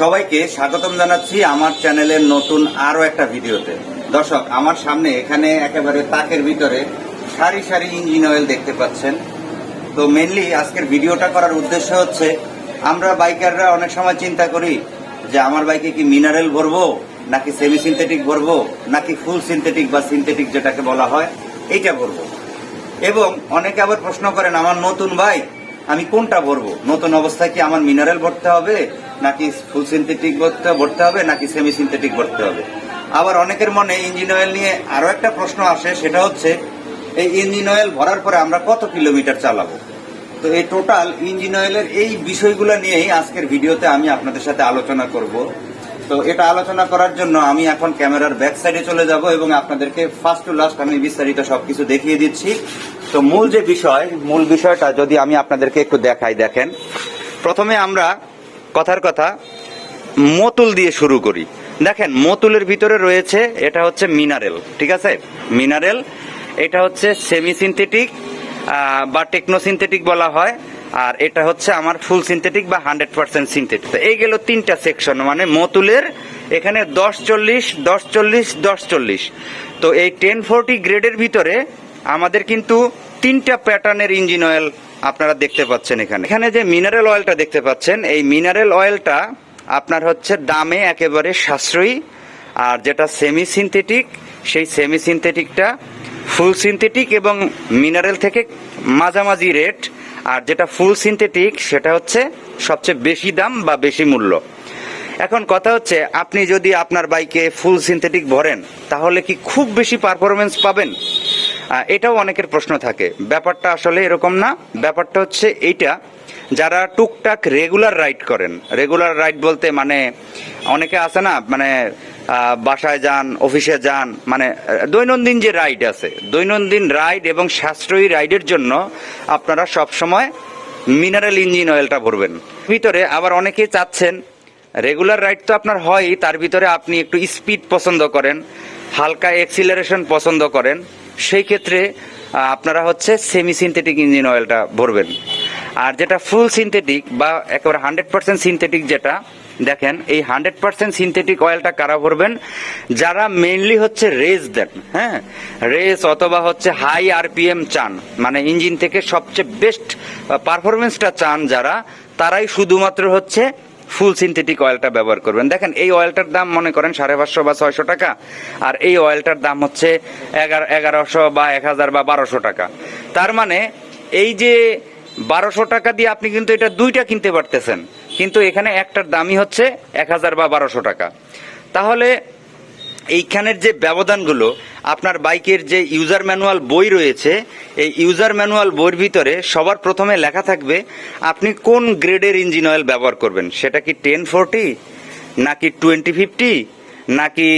সবাইকে স্বাগতম জানাচ্ছি আমার চ্যানেলের নতুন আরও একটা ভিডিওতে। দর্শক, আমার সামনে এখানে একেবারে তাকের ভিতরে সারি সারি ইঞ্জিন অয়েল দেখতে পাচ্ছেন। তো মেনলি আজকের ভিডিওটা করার উদ্দেশ্য হচ্ছে, আমরা বাইকাররা অনেক সময় চিন্তা করি যে আমার বাইকে কি মিনারেল ভরবো, নাকি সেমি সিনথেটিক ভরবো, নাকি ফুল সিনথেটিক বা সিনথেটিক যেটাকে বলা হয়, এইটা ভরবো। এবং অনেকে আবার প্রশ্ন করেন, আমার নতুন বাইক আমি কোনটা ভরবো? নতুন অবস্থায় কি আমার মিনারেল ভরতে হবে? নাকি ফুল সিনথেটিক ভরতে হবে, নাকি সেমি সিনথেটিক ভরতে হবে? আবার অনেকের মনে ইঞ্জিন অয়েল নিয়ে আরও একটা প্রশ্ন আসে, সেটা হচ্ছে, এই ইঞ্জিন অয়েল ভরার পরে আমরা কত কিলোমিটার চালাবো? তো এই টোটাল ইঞ্জিন অয়েলের এই বিষয়গুলো নিয়েই আজকের ভিডিওতে আমি আপনাদের সাথে আলোচনা করব। তো এটা আলোচনা করার জন্য আমি এখন ক্যামেরার ব্যাক সাইডে চলে যাব এবং আপনাদেরকে ফার্স্ট টু লাস্ট আমি বিস্তারিত সবকিছু দেখিয়ে দিচ্ছি। তো মূল যে বিষয়, মূল বিষয়টা যদি আমি আপনাদেরকে একটু দেখাই, দেখেন। প্রথমে আমরা কথার কথা, মতুল দিয়ে শুরু করি। দেখেন, মতুলের ভিতরে রয়েছে, এটা হচ্ছে মিনারেল, ঠিক আছে? মিনারেল, এটা হচ্ছে সেমি সিনথেটিক বা টেকনো সিনথেটিক বলা হয়, আর এটা হচ্ছে আমার ফুল সিনথেটিক বা হান্ড্রেড পার্সেন্ট সিনথেটিক। এই গেল তিনটা সেকশন মানে মতুলের, এখানে দশ চল্লিশ দশ চল্লিশ দশ চল্লিশ। তো এই টেন ফোরটি গ্রেডের ভিতরে আমাদের কিন্তু তিনটা প্যাটার্নের ইঞ্জিন অয়েল আপনারা দেখতে পাচ্ছেন এখানে। এখানে যে মিনারেল অয়েলটা দেখতে পাচ্ছেন, এই মিনারেল অয়েলটা আপনার হচ্ছে দামে একেবারে সাশ্রয়ী, আর যেটা সেমি সিনথেটিক সেই সেমি সিনথেটিকটা ফুল সিনথেটিক এবং মিনারেল থেকে মাঝামাঝি রেট আর যেটা ফুল সিনথেটিক সেটা হচ্ছে সবচেয়ে বেশি দাম বা বেশি মূল্য। এখন কথা হচ্ছে, আপনি যদি আপনার বাইকে ফুল সিনথেটিক ভরেন, তাহলে কি খুব বেশি পারফরমেন্স পাবেন? এটাও অনেকের প্রশ্ন থাকে। ব্যাপারটা আসলে এরকম না। ব্যাপারটা হচ্ছে এইটা, যারা টুকটাক রেগুলার রাইড করেন রেগুলার রাইড বলতে মানে অনেকে আছে না মানে বাসায় যান অফিসে যান মানে দৈনন্দিন যে রাইড আছে, দৈনন্দিন রাইড এবং সাশ্রয়ী রাইডের জন্য আপনারা সব সময় মিনারেল ইঞ্জিন অয়েলটা ভরবেন। ভিতরে আবার অনেকেই চাচ্ছেন রেগুলার রাইড তো আপনার হয়ই, তার ভিতরে আপনি একটু স্পিড পছন্দ করেন, হালকা এক্সিলারেশন পছন্দ করেন সেই ক্ষেত্রে আপনারা হচ্ছে সেমি সিনথেটিক ইঞ্জিন অয়েলটা ভরবেন। আর যেটা ফুল সিনথেটিক বা একেবারে হান্ড্রেড পার্সেন্ট সিনথেটিক যেটা, দেখেন, এই হান্ড্রেড পার্সেন্ট সিনথেটিক অয়েলটা কারা ভরবেন? যারা মেইনলি হচ্ছে রেস দেন হ্যাঁ? রেস অথবা হচ্ছে হাই আরপিএম চান মানে ইঞ্জিন থেকে সবচেয়ে বেস্ট পারফরমেন্সটা চান যারা, তারাই শুধুমাত্র হচ্ছে ফুল সিনথেটিক অয়েলটা ব্যবহার করবেন। দেখেন, এই অয়েলটার দাম মনে করেন সাড়ে পাঁচশো বা ছয়শো টাকা, আর এই অয়েলটার দাম হচ্ছে এগারো, এগারোশো বা এক হাজার বা বারোশো টাকা। তার মানে এই যে বারোশো টাকা দিয়ে আপনি কিন্তু এটা দুইটা কিনতে পারতেছেন, কিন্তু এখানে একটার দামই হচ্ছে এক হাজার বা বারোশো টাকা। তাহলে এইখানের যে ব্যবধানগুলো, আপনার বাইকের যে ইউজার ম্যানুয়াল বই রয়েছে, এই ইউজার ম্যানুয়াল বইয়ের ভিতরে সবার প্রথমে লেখা থাকবে, আপনি কোন গ্রেডের ইঞ্জিন অয়েল ব্যবহার করবেন? সেটা কি টেন ফোরটি নাকি টোয়েন্টি ফিফটি নাকি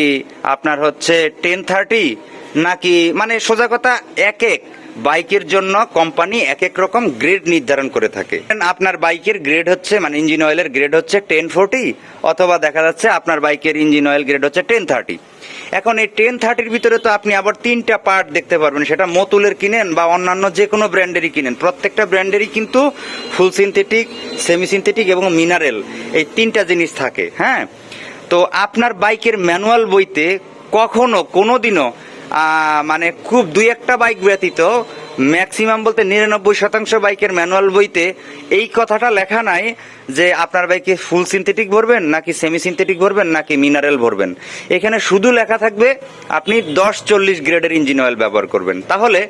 আপনার হচ্ছে টেন থার্টি নাকি মানে সোজা কথা এক এক। বাইকের জন্য কোম্পানি এক এক রকম গ্রেড নির্ধারণ করে থাকে। আপনার বাইকের গ্রেড হচ্ছে মানে ইঞ্জিন অয়েলের গ্রেড হচ্ছে টেন ফোরটি অথবা দেখা যাচ্ছে আপনার বাইকের ইঞ্জিন অয়েল গ্রেড হচ্ছে টেন থার্টি এখন এই টেন থার্টির ভিতরে তো আপনি আবার তিনটা পার্ট দেখতে পারবেন, সেটা মতুলের কিনেন বা অন্যান্য যে কোনো ব্র্যান্ডেরই কিনেন। প্রত্যেকটা ব্র্যান্ডেরই কিন্তু ফুল সিনথেটিক সেমি সিনথেটিক এবং মিনারেল এই তিনটা জিনিস থাকে হ্যাঁ? তো আপনার বাইকের ম্যানুয়াল বইতে কখনো, কোনোদিনও মানে খুব দুই একটা বাইক ব্যতীত ম্যাক্সিমাম বলতে নিরানব্বই শতাংশ বাইকের ম্যানুয়াল বইতে এই কথাটা লেখা নাই যে আপনার বাইকে ফুল সিনথেটিক ভরবেন, নাকি সেমি সিনথেটিক ভরবেন, নাকি মিনারেল ভরবেন। এখানে শুধু লেখা থাকবে, আপনি দশ চল্লিশ গ্রেডের ইঞ্জিন অয়েল ব্যবহার করবেন। তাহলে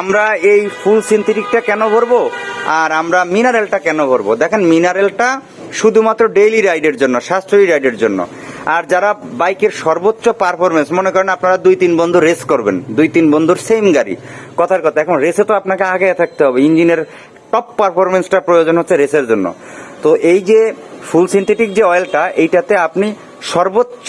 আমরা এই ফুল সিনথেটিকটা কেন ভরবো, আর আমরা মিনারেলটা কেন ভরবো? দেখেন মিনারেলটা শুধুমাত্র ডেইলি রাইডের জন্য, সাশ্রয়ী রাইডের জন্য। আর যারা বাইকের সর্বোচ্চ পারফরমেন্স মনে করেন আপনারা দুই তিন বন্ধু রেস করবেন, দুই তিন বন্ধুর সেম গাড়ি। কথার কথা, এখন রেসে তো আপনাকে আগে থাকতে হবে। ইঞ্জিনের টপ পারফরমেন্সটা প্রয়োজন হচ্ছে রেসের জন্য। তো এই যে ফুল সিনথেটিক যে অয়েলটা এইটাতে আপনি সর্বোচ্চ,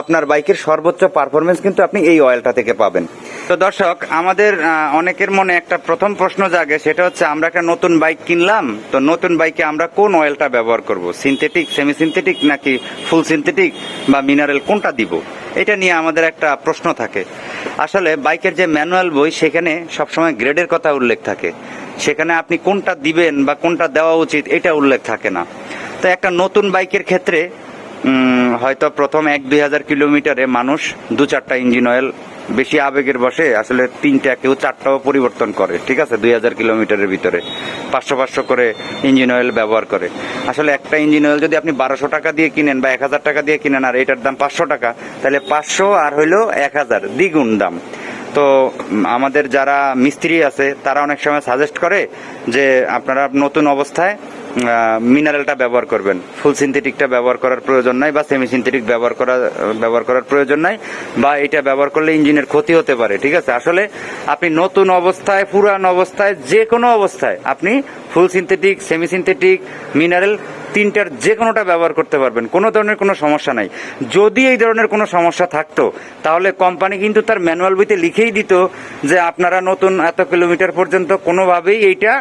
আপনার বাইকের সর্বোচ্চ পারফরমেন্স কিন্তু আপনি এই অয়েলটা থেকে পাবেন। তো দর্শক, আমাদের অনেকের মনে একটা প্রথম প্রশ্ন জাগে, সেটা হচ্ছে, আমরা একটা নতুন বাইক কিনলাম, তো নতুন বাইকে আমরা কোন অয়েলটা ব্যবহার করব? সিনথেটিক সেমি সিনথেটিক নাকি ফুল সিনথেটিক বা মিনারেল কোনটা দিব? এটা নিয়ে আমাদের একটা প্রশ্ন থাকে। আসলে, বাইকের যে ম্যানুয়াল বই, সেখানে সবসময় গ্রেডের কথা উল্লেখ থাকে। সেখানে আপনি কোনটা দিবেন বা কোনটা দেওয়া উচিত, এটা উল্লেখ থাকে না। তো একটা নতুন বাইকের ক্ষেত্রে হয়তো প্রথম এক দুই হাজার কিলোমিটারে মানুষ দু চারটা ইঞ্জিন অয়েল বেশি আবেগের বসে আসলে তিনটা কেউ চারটাও পরিবর্তন করে, ঠিক আছে? দুই হাজার কিলোমিটারের ভিতরে। পাঁচশো পাঁচশো করে ইঞ্জিন অয়েল ব্যবহার করে। আসলে একটা ইঞ্জিন অয়েল যদি আপনি বারোশো টাকা দিয়ে কিনেন বা এক হাজার টাকা দিয়ে কিনেন আর এটার দাম পাঁচশো টাকা, তাহলে পাঁচশো আর হইল এক হাজার দ্বিগুণ দাম। তো আমাদের যারা মিস্ত্রি আছে, তারা অনেক সময় সাজেস্ট করে যে আপনারা নতুন অবস্থায় মিনারেলটা ব্যবহার করবেন। ফুল সিনথেটিকটা ব্যবহার করার প্রয়োজন নাই বা সেমি সিনথেটিক ব্যবহার করা, ব্যবহার করার প্রয়োজন নাই বা এটা ব্যবহার করলে ইঞ্জিনের ক্ষতি হতে পারে, ঠিক আছে? আসলে আপনি নতুন অবস্থায়, পুরান অবস্থায় যে কোনো অবস্থায় আপনি full synthetic semi synthetic mineral তিনটার যে কোনোটা ব্যবহার করতে পারবেন। কোনো ধরনের কোনো সমস্যা নাই। যদি এই ধরনের কোনো সমস্যা থাকতো, তাহলে কোম্পানি কিন্তু তার ম্যানুয়াল বইতে লিখেই দিত যে আপনারা নতুন এত কিলোমিটার পর্যন্ত কোনোভাবেই এইটা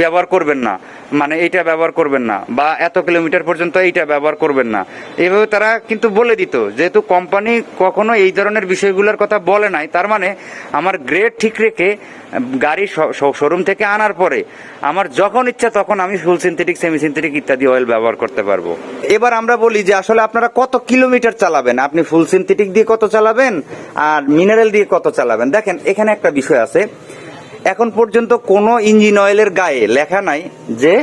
ব্যবহার করবেন না। মানে এইটা ব্যবহার করবেন না বা এত কিলোমিটার পর্যন্ত এইটা ব্যবহার করবেন না। এইভাবে তারা কিন্তু বলে দিত, যেহেতু কোম্পানি কখনো এই ধরনের বিষয়গুলোর কথা বলে নাই, তার মানে আমার গ্রেড ঠিক রেখে গাড়ি শোরুম থেকে আনার পরে আমার যখন ইচ্ছা তখন আমি ফুল সিনথেটিক সেমি সিনথেটিক ইত্যাদি অয়েল ব্যবহার করতে পারব। এবার আমরা বলি যে আসলে আপনারা কত কিলোমিটার চালাবেন? আপনি ফুল সিনথেটিক দিয়ে কত চালাবেন? আর মিনারেল দিয়ে কত চালাবেন? দেখেন, এখানে একটা বিষয় আছে। এখন পর্যন্ত কোনো ইঞ্জিন অয়েলের গায়ে লেখা নাই যে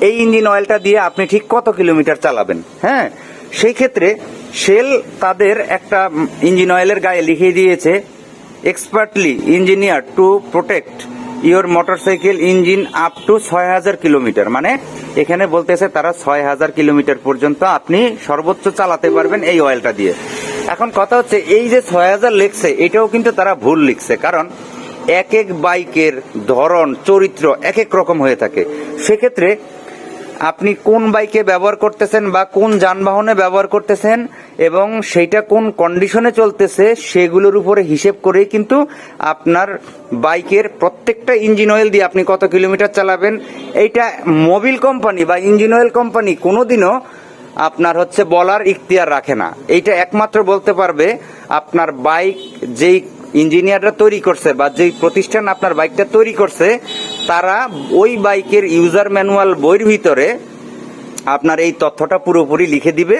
এই ইঞ্জিন অয়েলটা দিয়ে আপনি ঠিক কত কিলোমিটার চালাবেন হ্যাঁ? সেই ক্ষেত্রে শেল তাদের একটা ইঞ্জিন অয়েলের গায়ে লিখিয়ে দিয়েছে expertly engineer to protect your motorcycle engine up to ছয় হাজার কিলোমিটার। মানে এখানে বলতেছে তারা ছয় হাজার কিলোমিটার পর্যন্ত আপনি সর্বোচ্চ চালাতে পারবেন এই অয়েলটা দিয়ে। এখন কথা হচ্ছে, এই যে ছয় হাজার লিখছে, এটাও কিন্তু তারা ভুল লিখছে। কারণ এক এক বাইকের ধরন, চরিত্র এক এক রকম হয়ে থাকে। সেক্ষেত্রে আপনি কোন বাইকে ব্যবহার করতেছেন বা কোন যানবাহনে ব্যবহার করতেছেন এবং সেইটা কোন কন্ডিশনে চলতেছে সেগুলোর উপরে হিসেব করেই কিন্তু আপনার বাইকের প্রত্যেকটা ইঞ্জিন অয়েল দিয়ে আপনি কত কিলোমিটার চালাবেন। এইটা মোবিল কোম্পানি বা ইঞ্জিন অয়েল কোম্পানি কোনোদিনও আপনার হচ্ছে বলার ইখতিয়ার রাখে না। এইটা একমাত্র বলতে পারবে আপনার বাইক যেই ইঞ্জিনিয়াররা তৈরি করছে বা যেই প্রতিষ্ঠান আপনার বাইকটা তৈরি করছে, তারা ওই বাইকের ইউজার ম্যানুয়াল বইয়ের ভিতরে আপনার এই তথ্যটা পুরোপুরি লিখে দিবে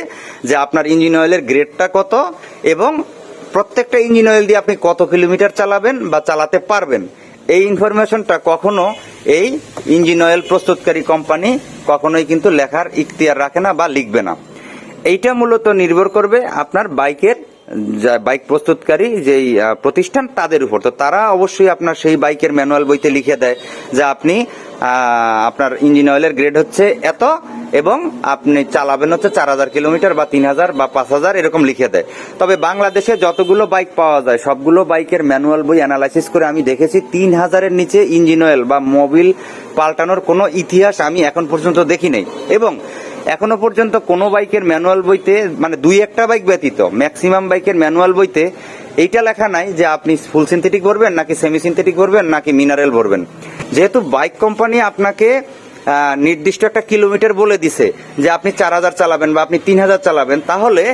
যে আপনার ইঞ্জিন অয়েলের গ্রেডটা কত এবং প্রত্যেকটা ইঞ্জিন অয়েল দিয়ে আপনি কত কিলোমিটার চালাবেন বা চালাতে পারবেন। এই ইনফরমেশনটা কখনো এই ইঞ্জিন অয়েল প্রস্তুতকারী কোম্পানি কখনোই কিন্তু লেখার ইখতিয়ার রাখে না বা লিখবে না। এইটা মূলত নির্ভর করবে আপনার বাইকের যা বাইক প্রস্তুতকারী যেই প্রতিষ্ঠান তাদের উপর। তো তারা অবশ্যই আপনার সেই বাইকের ম্যানুয়াল বইতে লিখে দেয় যে আপনি আপনার ইঞ্জিন অয়েলের গ্রেড হচ্ছে এত এবং আপনি চালাবেন হচ্ছে চার হাজার কিলোমিটার বা তিন হাজার বা পাঁচ হাজার এরকম লিখে দেয়। তবে বাংলাদেশে যতগুলো বাইক পাওয়া যায়, সবগুলো বাইকের ম্যানুয়াল বই অ্যানালাইসিস করে আমি দেখেছি তিন হাজারের নিচে ইঞ্জিন অয়েল বা মোবিল পাল্টানোর কোনো ইতিহাস আমি এখন পর্যন্ত দেখি নাই। এবং এখনও পর্যন্ত কোনো বাইকের ম্যানুয়াল বইতে মানে দুই একটা বাইক ব্যতীত ম্যাক্সিমাম বাইকের ম্যানুয়াল বইতে এইটা লেখা নাই যে আপনি ফুল সিনথেটিক ভরবেন নাকি সেমি সিনথেটিক ভরবেন নাকি মিনারেল ভরবেন। যেহেতু বাইক কোম্পানি আপনাকে নির্দিষ্ট একটা কিলোমিটার বলে দিছে যে আপনি চার হাজার চালাবেন বা আপনি তিন হাজার চালাবেন, তাহলে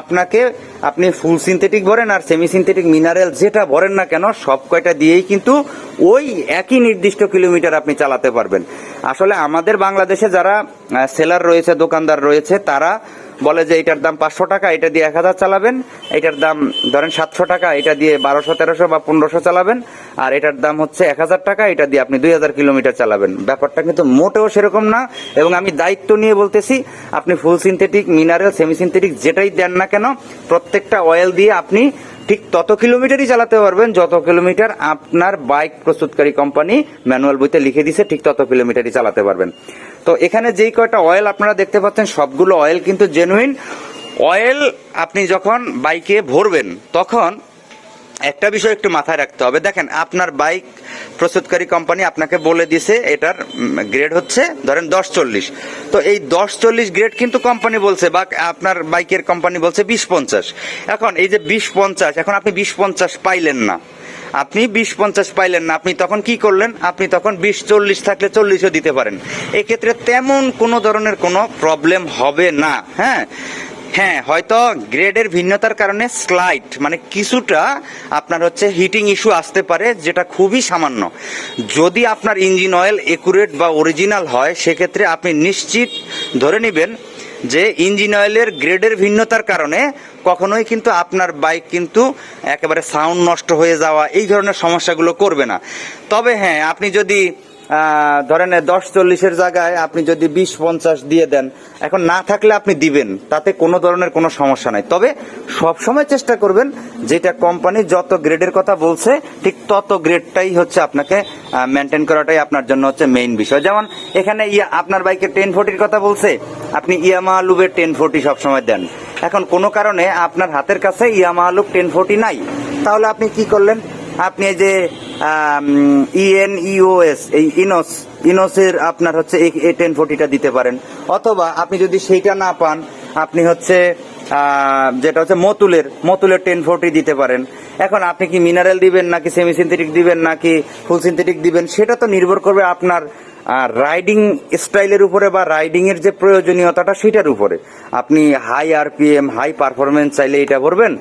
আপনাকে আপনি ফুল সিনথেটিক ভরেন আর সেমি সিনথেটিক মিনারেল যেটা ভরেন না কেন, সব কয়টা দিয়েই কিন্তু ওই একই নির্দিষ্ট কিলোমিটার আপনি চালাতে পারবেন। আসলে আমাদের বাংলাদেশে যারা সেলার রয়েছে, দোকানদার রয়েছে, তারা বলে যে এটার দাম পাঁচশো টাকা, এটা দিয়ে এক হাজার চালাবেন। এটার দাম ধরেন সাতশো টাকা, এটা দিয়ে বারোশো, তেরোশো বা পনেরোশো চালাবেন। আর এটার দাম হচ্ছে এক হাজার টাকা, এটা দিয়ে আপনি দুই হাজার কিলোমিটার চালাবেন। ব্যাপারটা কিন্তু মোটেও সেরকম না। এবং আমি দায়িত্ব নিয়ে বলতেছি, আপনি full synthetic, mineral semi synthetic যেটাই দেন না কেন, প্রত্যেকটা অয়েল দিয়ে আপনি ঠিক তত কিলোমিটারই চালাতে পারবেন, যত কিলোমিটার আপনার বাইক প্রস্তুতকারী কোম্পানি ম্যানুয়াল বইতে লিখে দিছে, ঠিক তত কিলোমিটারই চালাতে পারবেন। তো এখানে যেই কয়টা অয়েল আপনারা দেখতে পাচ্ছেন, সবগুলো অয়েল কিন্তু জেনুইন অয়েল আপনি যখন বাইকে ভরবেন, তখন একটা বিষয় একটু মাথায় রাখতে হবে। দেখেন, আপনার বাইক প্রস্তুতকারী কোম্পানি আপনাকে বলে দিছে, এটার গ্রেড হচ্ছে, ধরেন দশ চল্লিশ। তো এই দশ চল্লিশ গ্রেড কিন্তু কোম্পানি বলছে, বা আপনার বাইকের কোম্পানি বলছে বিশ পঞ্চাশ। এখন এই যে বিশ পঞ্চাশ, এখন আপনি বিশ পঞ্চাশ পাইলেন না। আপনি বিশ পঞ্চাশ পাইলেন না, আপনি তখন কি করলেন? আপনি তখন বিশ চল্লিশ থাকলে চল্লিশও দিতে পারেন। এক্ষেত্রে তেমন কোনো ধরনের কোনো প্রবলেম হবে না হ্যাঁ? হ্যাঁ হয়তো গ্রেডের ভিন্নতার কারণে স্লাইট মানে কিছুটা আপনার হচ্ছে হিটিং ইস্যু আসতে পারে, যেটা খুবই সামান্য। যদি আপনার ইঞ্জিন অয়েল একুরেট বা অরিজিনাল হয়, সেক্ষেত্রে আপনি নিশ্চিত ধরে নেবেন যে ইঞ্জিন অয়েলের গ্রেডের ভিন্নতার কারণে কখনোই কিন্তু আপনার বাইক কিন্তু একেবারে সাউন্ড নষ্ট হয়ে যাওয়া এই ধরনের সমস্যাগুলো করবে না। তবে হ্যাঁ আপনি যদি ধরেন দশ চল্লিশের জায়গায় আপনি যদি বিশ পঞ্চাশ দিয়ে দেন, এখন না থাকলে আপনি দিবেন, তাতে কোনো ধরনের কোনো সমস্যা নাই। তবে সব সময় চেষ্টা করবেন, যেটা কোম্পানি যত গ্রেডের কথা বলছে, ঠিক তত গ্রেডটাই হচ্ছে আপনাকে মেনটেন করাটাই আপনার জন্য হচ্ছে মেইন বিষয়। যেমন এখানে ইয়া, আপনার বাইকে টেন ফোর্টির কথা বলছে, আপনি ইয়ামা লুবের টেন ফোর্টি সবসময় দেন। এখন কোনো কারণে আপনার হাতের কাছে ইয়ামা লুব টেন ফোর্টি নাই। তাহলে আপনি কি করলেন? আপনি এই যে ইএন ইউএস এই ইনোস ইনোসের আপনার হচ্ছে এই টেন ফোর্টিটা দিতে পারেন। অথবা আপনি যদি সেইটা না পান, আপনি হচ্ছে যেটা হচ্ছে মতুলের মতুলের টেন ফোর্টি দিতে পারেন। এখন আপনি কি মিনারেল দিবেন নাকি সেমি সিনথেটিক দিবেন নাকি ফুল সিনথেটিক দিবেন, সেটা তো নির্ভর করবে আপনার রাইডিং স্টাইলের উপরে বা রাইডিং এর যে প্রয়োজনীয়তাটা সেটার উপরে। আপনি হাই আরপিএম হাই পারফরমেন্স চাইলে এটা ভরবেন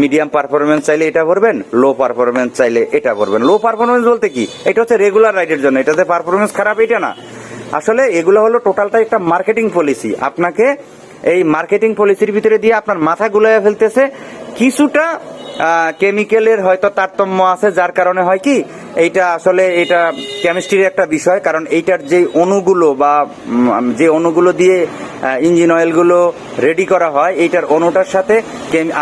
মিডিয়াম পারফরমেন্স চাইলে এটা ভরবেন লো পারফরমেন্স চাইলে এটা ভরবেন লো পারফরমেন্স বলতে কি? এটা হচ্ছে রেগুলার রাইডের জন্য। এটাতে পারফরমেন্স খারাপ, এটা না। আসলে এগুলো হলো টোটালটা একটা মার্কেটিং পলিসি আপনাকে এই মার্কেটিং পলিসির ভিতরে দিয়ে আপনার মাথা গুলাইয়া ফেলতেছে, কিছুটা কেমিক্যালের হয়তো তারতম্য আছে, যার কারণে হয় কি, এইটা আসলে এটা কেমিস্ট্রির একটা বিষয়, কারণ এইটার যে অণুগুলো বা যে অণুগুলো দিয়ে ইঞ্জিন অয়েলগুলো রেডি করা হয়, এইটার অণুটার সাথে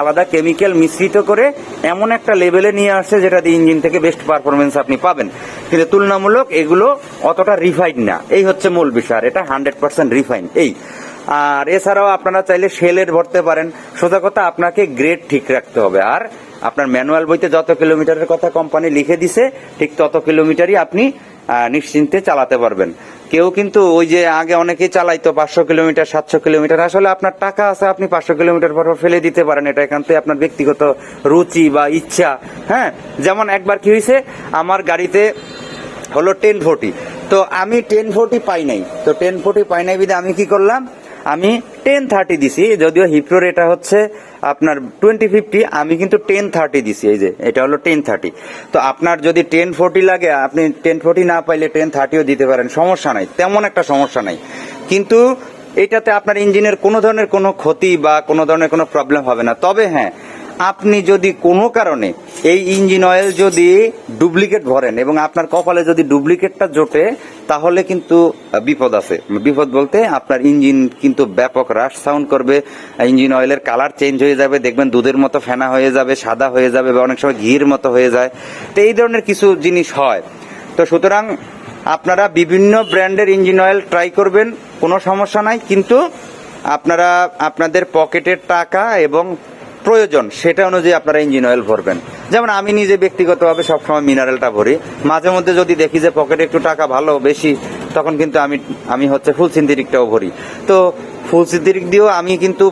আলাদা কেমিক্যাল মিশ্রিত করে এমন একটা লেভেলে নিয়ে আসছে, যেটা দিয়ে ইঞ্জিন থেকে বেস্ট পারফরমেন্স আপনি পাবেন। কিন্তু তুলনামূলক এগুলো অতটা রিফাইন না। এই হচ্ছে মূল বিষয়, আর এটা হান্ড্রেড পার্সেন্ট রিফাইন এই আর এছাড়াও আপনারা চাইলে শেলের ভরতে পারেন। সোজা কথা, আপনাকে গ্রেড ঠিক রাখতে হবে। আর আপনার ম্যানুয়াল বইতে যত কিলোমিটারের কথা কোম্পানি লিখে দিছে, ঠিক তত কিলোমিটারই আপনি নিশ্চিন্তে চালাতে পারবেন। কেউ কিন্তু ওই যে আগে অনেকেই চালাইতো, পাঁচশো কিলোমিটার সাতশো কিলোমিটার আসলে আপনার টাকা আছে, আপনি পাঁচশো কিলোমিটার পর ফেলে দিতে পারেন। এটা এখান থেকে আপনার ব্যক্তিগত রুচি বা ইচ্ছা হ্যাঁ? যেমন একবার কি হয়েছে আমার গাড়িতে হলো টেন ফোর্টি তো আমি টেন ফোর্টি পাই নাই। তো টেন ফোর্টি পাই নাই বিধে আমি কি করলাম? আমি টেন থার্টি দিছি, যদিও হিপ্রোর এটা হচ্ছে আপনার টোয়েন্টি ফিফটি আমি কিন্তু টেন থার্টি দিছি, এই যে, এটা হলো টেন থার্টি তো আপনার যদি টেন ফোর্টি লাগে, আপনি টেন ফোর্টি না পাইলে টেন থার্টিও দিতে পারেন, সমস্যা নাই, তেমন একটা সমস্যা নাই। কিন্তু এটাতে আপনার ইঞ্জিনের কোনো ধরনের কোনো ক্ষতি বা কোনো ধরনের কোনো প্রবলেম হবে না। তবে হ্যাঁ আপনি যদি কোনো কারণে এই ইঞ্জিন অয়েল যদি ডুপ্লিকেট ভরেন এবং আপনার কপালে যদি ডুপ্লিকেটটা জোটে, তাহলে কিন্তু বিপদ আছে। বিপদ বলতে আপনার ইঞ্জিন কিন্তু ব্যাপক রাশ সাউন্ড করবে, ইঞ্জিন অয়েলের কালার চেঞ্জ হয়ে যাবে, দেখবেন দুধের মতো ফেনা হয়ে যাবে, সাদা হয়ে যাবে বা অনেক সময় ঘির মতো হয়ে যায়। তো এই ধরনের কিছু জিনিস হয়। তো সুতরাং আপনারা বিভিন্ন ব্র্যান্ডের ইঞ্জিন অয়েল ট্রাই করবেন, কোনো সমস্যা নাই। কিন্তু আপনারা, আপনাদের পকেটের টাকা এবং প্রয়োজন, সেটা অনুযায়ী আপনারা ইঞ্জিন অয়েল ভরবেন। যেমন আমি নিজে ব্যক্তিগতভাবে সবসময় মিনারেলটা ভরি। মাঝে মধ্যে যদি দেখি যে পকেটে একটু টাকা ভালো, বেশি, তখন কিন্তু আমি আমি হচ্ছে ফুল সিনথেটিকটাও ভরি। তো ফুল সিনথেটিক দিয়েও আমি কিন্তু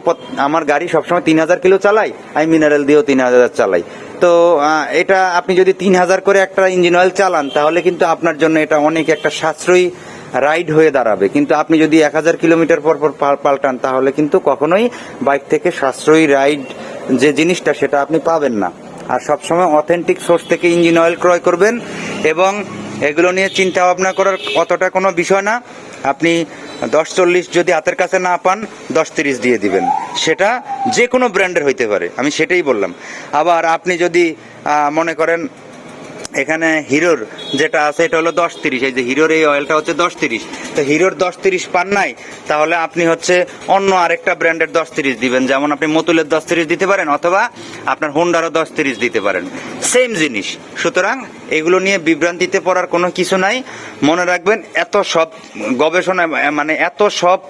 আমার গাড়ি সবসময় তিন হাজার কিলো চালাই, আমি মিনারেল দিয়েও তিন হাজার চালাই। তো এটা আপনি যদি তিন হাজার করে একটা ইঞ্জিন অয়েল চালান, তাহলে কিন্তু আপনার জন্য এটা অনেক একটা সাশ্রয়ী রাইড হয়ে দাঁড়াবে। কিন্তু আপনি যদি এক হাজার কিলোমিটার পর পর পাল্টান, তাহলে কিন্তু কখনোই বাইক থেকে সাশ্রয়ী রাইড যে জিনিসটা সেটা আপনি পাবেন না। আর সবসময় অথেন্টিক সোর্স থেকে ইঞ্জিন অয়েল ক্রয় করবেন এবং এগুলো নিয়ে চিন্তা ভাবনা করার অতটা কোনো বিষয় না। আপনি দশ চল্লিশ যদি হাতের কাছে না পান, দশ তিরিশ দিয়ে দিবেন। সেটা যে কোনো ব্র্যান্ডের হইতে পারে, আমি সেটাই বললাম। আবার আপনি যদি মনে করেন এখানে হিরোর যেটা আছে, এটা হলো দশ তিরিশ। এই যে হিরোর এই অয়েলটা হচ্ছে দশ তিরিশ। তো হিরোর দশ তিরিশ পান নাই, তাহলে আপনি হচ্ছে অন্য আরেকটা ব্র্যান্ডের দশ তিরিশ দিবেন। যেমন আপনি মতুলের দশ তিরিশ দিতে পারেন, অথবা আপনার হোন্ডারও দশ তিরিশ দিতে পারেন। সেম জিনিস। সুতরাং এগুলো নিয়ে বিভ্রান্তিতে পড়ার কোনো কিছু নাই। মনে রাখবেন, এত সব গবেষণা মানে এত সব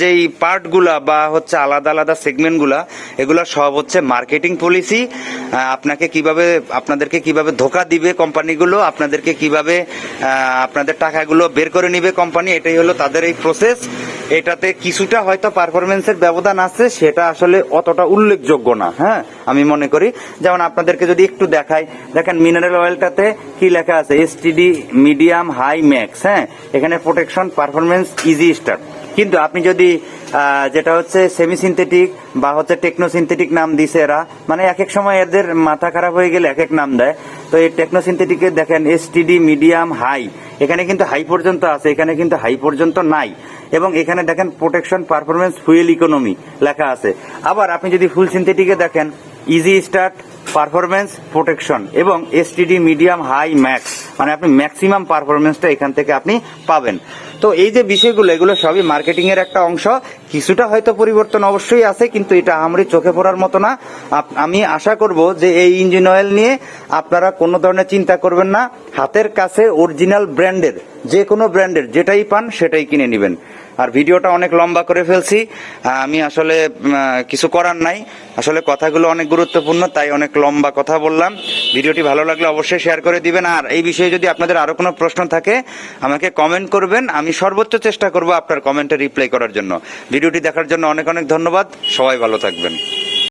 যেই পার্টগুলা বা হচ্ছে আলাদা আলাদা সেগমেন্টগুলা, এগুলো সব হচ্ছে মার্কেটিং পলিসি। আপনাকে কীভাবে, আপনাদেরকে কীভাবে ধোকা দিবে কোম্পানিগুলো, আপনাদেরকে কীভাবে আপনাদের টাকাগুলো বের করে নিবে কোম্পানি এটাই হলো তাদের এই প্রসেস এটাতে কিছুটা হয়তো পারফরমেন্সের ব্যবধান আছে, সেটা আসলে অতটা উল্লেখযোগ্য না হ্যাঁ? আমি মনে করি। যেমন আপনাদেরকে যদি একটু দেখাই, দেখেন মিনারেল অয়েলটাতে কি লেখা আছে? এসটিডি মিডিয়াম হাই ম্যাক্স হ্যাঁ? এখানে প্রোটেকশন পারফরমেন্স ইজি স্টার্ট কিন্তু আপনি যদি যেটা হচ্ছে সেমি সিনথেটিক বা হচ্ছে টেকনো সিনথেটিক নাম দিছে এরা মানে এক এক সময় এদের মাথা খারাপ হয়ে গেলে এক এক নাম দেয়। তো এই টেকনো সিনথেটিকে দেখেন এসটিডি মিডিয়াম হাই এখানে কিন্তু হাই পর্যন্ত আছে, এখানে কিন্তু হাই পর্যন্ত নাই। এবং এখানে দেখেন প্রোটেকশন পারফরমেন্স ফুয়েল ইকোনমি লেখা আছে। আবার আপনি যদি ফুল সিনথেটিকে দেখেন ইজি স্টার্ট পারফরমেন্স প্রোটেকশন এবং এসটিডি মিডিয়াম হাই ম্যাক্স মানে আপনি ম্যাক্সিমাম পারফরমেন্সটা এখান থেকে আপনি পাবেন। তো এই যে বিষয়গুলো, এগুলো সবই মার্কেটিং এর একটা অংশ। কিছুটা হয়তো পরিবর্তন অবশ্যই আছে, কিন্তু এটা আমরি চোখে পড়ার মতো না। আমি আশা করব যে এই ইঞ্জিন অয়েল নিয়ে আপনারা কোনো ধরনের চিন্তা করবেন না। হাতের কাছে অরিজিনাল ব্র্যান্ডের যে কোনো ব্র্যান্ডের যেটাই পান সেটাই কিনে নেবেন। আর ভিডিওটা অনেক লম্বা করে ফেলছি। আমি আসলে কিছু করার নাই। আসলে কথাগুলো অনেক গুরুত্বপূর্ণ, তাই অনেক লম্বা কথা বললাম। ভিডিওটি ভালো লাগলে অবশ্যই শেয়ার করে দিবেন। আর এই বিষয়ে যদি আপনাদের আরও কোনো প্রশ্ন থাকে, আমাকে কমেন্ট করবেন। আমি সর্বোচ্চ চেষ্টা করব আপনার কমেন্টে রিপ্লাই করার জন্য। ভিডিওটি দেখার জন্য অনেক অনেক ধন্যবাদ। সবাই ভালো থাকবেন।